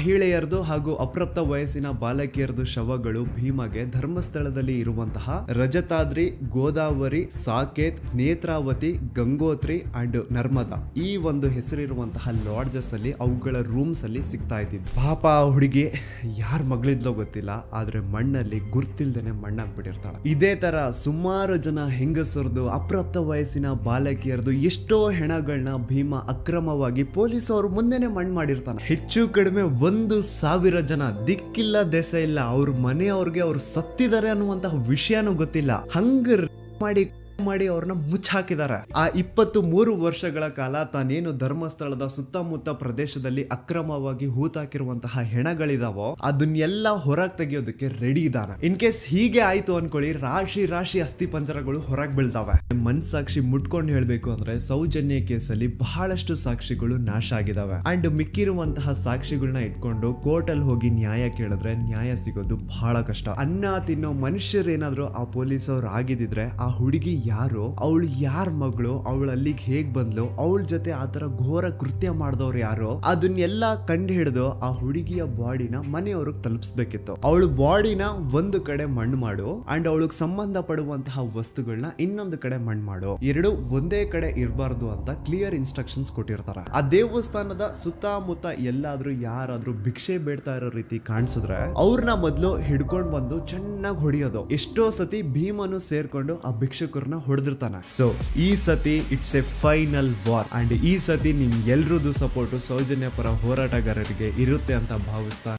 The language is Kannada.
ಮಹಿಳೆಯರದು ಹಾಗೂ ಅಪ್ರಾಪ್ತ ವಯಸ್ಸಿನ ಬಾಲಕಿಯರದು ಶವಗಳು ಭೀಮಗೆ ಧರ್ಮಸ್ಥಳದಲ್ಲಿ ಇರುವಂತಹ ರಜತಾದ್ರಿ, ಗೋದಾವರಿ, ಸಾಕೇತ್, ನೇತ್ರಾವತಿ, ಗಂಗೋತ್ರಿ ಅಂಡ್ ನರ್ಮದಾ. ಈ ಒಂದು ಹೆಸರಿರುವಂತಹ ಲಾಡ್ಜಸ್ ಅಲ್ಲಿ, ಅವುಗಳ ರೂಮ್ಸ್ ಅಲ್ಲಿ ಸಿಗ್ತಾ ಇದ್ದಿದ್ದು. ಪಾಪ ಹುಡುಗಿ ಯಾರ ಮಗಳಿದ್ಲೋ ಗೊತ್ತಿಲ್ಲ, ಆದ್ರೆ ಮಣ್ಣಲ್ಲಿ ಗುರ್ತಿಲ್ದೇನೆ ಮಣ್ಣಾಗ್ಬಿಟ್ಟಿರ್ತಾಳೆ. ಇದೇ ತರ ಸುಮಾರು ಜನ ಹೆಂಗಸರದು, ಅಪ್ರಾಪ್ತ ವಯಸ್ಸಿನ ಬಾಲಕಿಯರದು ಎಷ್ಟೋ ಹೆಣಗಳನ್ನ ಭೀಮ ಅಕ್ರಮವಾಗಿ ಪೊಲೀಸ್ ಅವರು ಮುಂದೆನೆ ಮಣ್ಣು ಮಾಡಿರ್ತಾನೆ. ಹೆಚ್ಚು ಕಡಿಮೆ ಒಂದು ಸಾವಿರ ಜನ ದಿಕ್ಕಿಲ್ಲ, ದೆಸೆ ಇಲ್ಲ, ಅವ್ರ ಮನೆಯವ್ರಿಗೆ ಅವ್ರು ಸತ್ತಿದ್ದಾರೆ ಅನ್ನುವಂತಹ ವಿಷಯನೂ ಗೊತ್ತಿಲ್ಲ. ಹಂಗ ಮಾಡಿ ಮಾಡಿ ಅವ್ರನ್ನ ಮುಚ್ಚಾಕಿದ್ದಾರೆ ಆ ಇಪ್ಪತ್ತು ಮೂರು ವರ್ಷಗಳ ಕಾಲ ತಾನೇನು ಧರ್ಮಸ್ಥಳದ ಸುತ್ತಮುತ್ತ ಪ್ರದೇಶದಲ್ಲಿ ಅಕ್ರಮವಾಗಿ ಹೂತಾಕಿರುವಂತಹ ಹೆಣಗಳಿದಾವೋ, ಅದನ್ನೆಲ್ಲ ಹೊರಗೆ ತೆಗೆಯೋದಕ್ಕೆ ರೆಡಿ ಇದಾನೆ. ಇನ್ ಕೇಸ್ ಹೀಗೆ ಆಯ್ತು ಅನ್ಕೊಳ್ಳಿ, ರಾಶಿ ರಾಶಿ ಅಸ್ಥಿ ಪಂಜರಗಳು ಹೊರಗೆ ಬೀಳ್ತಾವೆ ಮನ್ಸಾಕ್ಷಿ ಮುಟ್ಕೊಂಡು ಹೇಳ್ಬೇಕು ಅಂದ್ರೆ ಸೌಜನ್ಯ ಕೇಸಲ್ಲಿ ಬಹಳಷ್ಟು ಸಾಕ್ಷಿಗಳು ನಾಶ ಆಗಿದಾವೆ. ಅಂಡ್ ಮಿಕ್ಕಿರುವಂತಹ ಸಾಕ್ಷಿಗಳನ್ನ ಇಟ್ಕೊಂಡು ಕೋರ್ಟ್ ಅಲ್ಲಿ ಹೋಗಿ ನ್ಯಾಯ ಕೇಳಿದ್ರೆ ನ್ಯಾಯ ಸಿಗೋದು ಬಹಳ ಕಷ್ಟ. ಅನ್ನ ತಿನ್ನೋ ಮನುಷ್ಯರೇನಾದ್ರೂ ಆ ಪೊಲೀಸ್ ಅವ್ರು ಆಗಿದ್ರೆ ಆ ಹುಡುಗಿ ಯಾರು, ಅವಳು ಯಾರ ಮಗಳು, ಅವಳು ಅಲ್ಲಿಗೆ ಹೇಗ್ ಬಂದ್ಲು, ಅವಳ ಜೊತೆ ಆತರ ಘೋರ ಕೃತ್ಯ ಮಾಡಿದವ್ರು ಯಾರು, ಅದನ್ನೆಲ್ಲ ಕಂಡು ಹಿಡಿದು ಆ ಹುಡುಗಿಯ ಬಾಡಿನ ಮನೆಯವ್ರಿಗೆ ತಲುಪಿಸ್ಬೇಕಿತ್ತು. ಅವಳು ಬಾಡಿನ ಒಂದು ಕಡೆ ಮಣ್ಣು ಮಾಡು, ಅಂಡ್ ಅವಳಿಗೆ ಸಂಬಂಧ ಪಡುವಂತಹ ವಸ್ತುಗಳನ್ನ ಇನ್ನೊಂದು ಕಡೆ ಮಣ್ಣು ಮಾಡು. ಎರಡು ಒಂದೇ ಕಡೆ ಇರಬಾರ್ದು ಅಂತ ಕ್ಲಿಯರ್ ಇನ್ಸ್ಟ್ರಕ್ಷನ್ಸ್ ಕೊಟ್ಟಿರ್ತಾರೆ. ಆ ದೇವಸ್ಥಾನದ ಸುತ್ತಮುತ್ತ ಎಲ್ಲಾದ್ರೂ ಯಾರಾದ್ರೂ ಭಿಕ್ಷೆ ಬೇಡ್ತಾ ಇರೋ ರೀತಿ ಕಾಣಿಸಿದ್ರೆ ಅವ್ರನ್ನ ಮೊದ್ಲು ಹಿಡ್ಕೊಂಡ್ ಬಂದು ಚೆನ್ನಾಗಿ ಹೊಡಿಯೋದು. ಎಷ್ಟೋ ಸತಿ ಭೀಮನು ಸೇರ್ಕೊಂಡು ಆ ಭಿಕ್ಷುಕರನ್ನ ಹೊಡೆದಿರ್ತಾನೆ. ಸೊ ಈ ಸತಿ it's a final war and ಈ ಸತಿ ನಿಮ್ ಎಲ್ರದ್ದು ಸಪೋರ್ಟ್ ಸೌಜನ್ಯ ಪರ ಹೋರಾಟಗಾರರಿಗೆ ಇರುತ್ತೆ ಅಂತ ಭಾವಿಸ್ತಾ